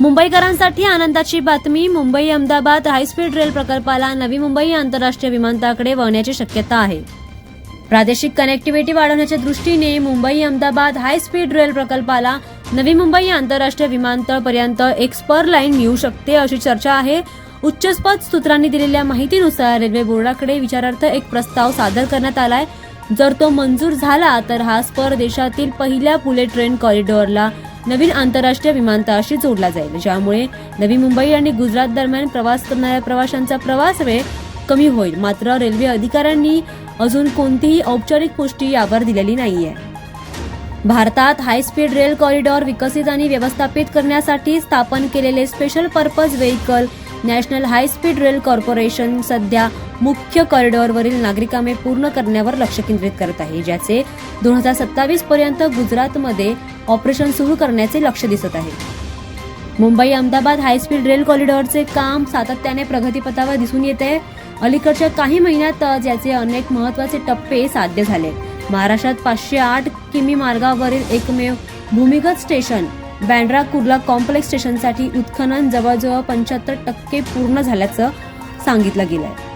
मुंबईकरांसाठी आनंदाची बातमी मुंबई अहमदाबाद हायस्पीड रेल प्रकल्पाला नवी मुंबई आंतरराष्ट्रीय विमानतळाकडे वळण्याची शक्यता आहे. प्रादेशिक कनेक्टिव्हिटी वाढवण्याच्या दृष्टीने Mumbai Ahmedabad high speed rail प्रकल्पाला नवी मुंबई आंतरराष्ट्रीय विमानतळ पर्यंत एक स्पर लाईन मिळू शकते अशी चर्चा आहे. उच्चस्पद सूत्रांनी दिलेल्या माहितीनुसार रेल्वे बोर्डाकडे विचारार्थ एक प्रस्ताव सादर करण्यात आलाय. जर तो मंजूर झाला तर हा स्पर देशातील पहिल्या बुलेट ट्रेन कॉरिडॉरला नवीन आंतरराष्ट्रीय विमानतळाशी जोडला जाईल. ज्यामुळे नवी मुंबई आणि गुजरात दरम्यान प्रवास करणाऱ्या प्रवाशांचा प्रवास वेळ कमी होईल. मात्र रेल्वे अधिकाऱ्यांनी अजून कोणतीही औपचारिक पुष्टी यावर दिलेली नाहीये. भारतात हाय स्पीड रेल कॉरिडॉर विकसित आणि व्यवस्थापित करण्यासाठी स्थापन केलेले special purpose vehicle national high speed rail corporation सध्या मुख्य कॉरिडॉरवरील नागरिकामे पूर्ण करण्यावर लक्ष केंद्रित करत आहे ज्याचे दोन हजार सत्तावीस पर्यंत गुजरातमध्ये ऑपरेशन सुरू करण्याचे लक्ष दिसत आहे. Mumbai Ahmedabad high speed rail कॉरिडॉरचे काम सातत्याने प्रगतीपथावर दिसून येते अलीकडच्या काही महिन्यातच याचे अनेक महत्त्वाचे टप्पे साध्य झाले. महाराष्ट्रात पाचशे आठ किमी मार्गावरील एकमेव भूमिगत स्टेशन बँड्रा कुर्ला कॉम्प्लेक्स स्टेशनसाठी उत्खनन जवळजवळ पंच्याहत्तर टक्के पूर्ण झाल्याचं सांगितलं गेलं आहे